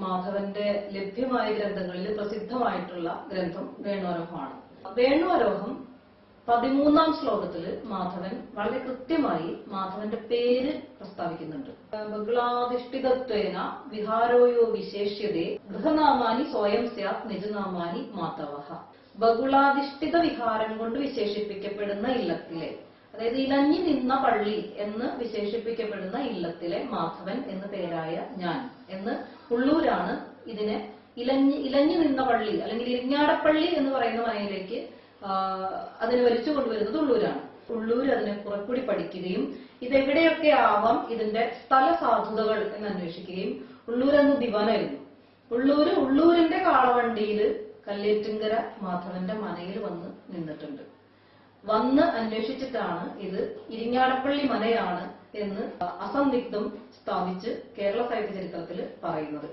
മാധവന്റെ ലഭ്യമായ ഗ്രന്ഥങ്ങളിൽ പ്രസിദ്ധമായിട്ടുള്ള ഗ്രന്ഥം വേണുവരോഹമാണ്. വേണുവരോഹം പതിമൂന്നാം ശ്ലോകത്തിൽ മാധവൻ വളരെ കൃത്യമായി മാധവന്റെ പേര് പ്രസ്താവിക്കുന്നുണ്ട്. ബഹുളാധിഷ്ഠിതത്വേന വിഹാരോയോ വിശേഷ്യതേ ഗൃഹനാമാനി സ്വയം സ്യാത് നിജനാമാനി മാധവ. ബഹുളാധിഷ്ഠിത വിഹാരം കൊണ്ട് വിശേഷിപ്പിക്കപ്പെടുന്ന ഇല്ലത്തിലെ അതായത് ഇലഞ്ഞി നിന്ന പള്ളി എന്ന് വിശേഷിപ്പിക്കപ്പെടുന്ന ഇല്ലത്തിലെ മാധവൻ എന്ന പേരായ ഞാൻ എന്ന് ഉള്ളൂരാണ് ഇതിനെ ഇലഞ്ഞി ഇലഞ്ഞി നിന്ന പള്ളി അല്ലെങ്കിൽ ഇരിങ്ങാടപ്പള്ളി എന്ന് പറയുന്ന മനയിലേക്ക് അതിനെ വലിച്ചു കൊണ്ടുവരുന്നത് ഉള്ളൂരാണ്. ഉള്ളൂർ അതിനെ കുറെക്കൂടി പഠിക്കുകയും ഇതെവിടെയൊക്കെ ആവാം ഇതിന്റെ സ്ഥല സാധുതകൾ എന്ന് അന്വേഷിക്കുകയും ഉള്ളൂർ എന്ന് ദിവാനായിരുന്നു. ഉള്ളൂര് ഉള്ളൂരിന്റെ കാളവണ്ടിയിൽ കല്ലേറ്റിങ്കര മാധവന്റെ മനയിൽ വന്ന് നിന്നിട്ടുണ്ട്. വന്ന് അന്വേഷിച്ചിട്ടാണ് ഇത് ഇരിങ്ങാടപ്പള്ളി മലയാണ് എന്ന് അസംദിഗ്ധം സ്ഥാപിച്ച് കേരള സാഹിത്യ ചരിത്രത്തിൽ പറയുന്നത്.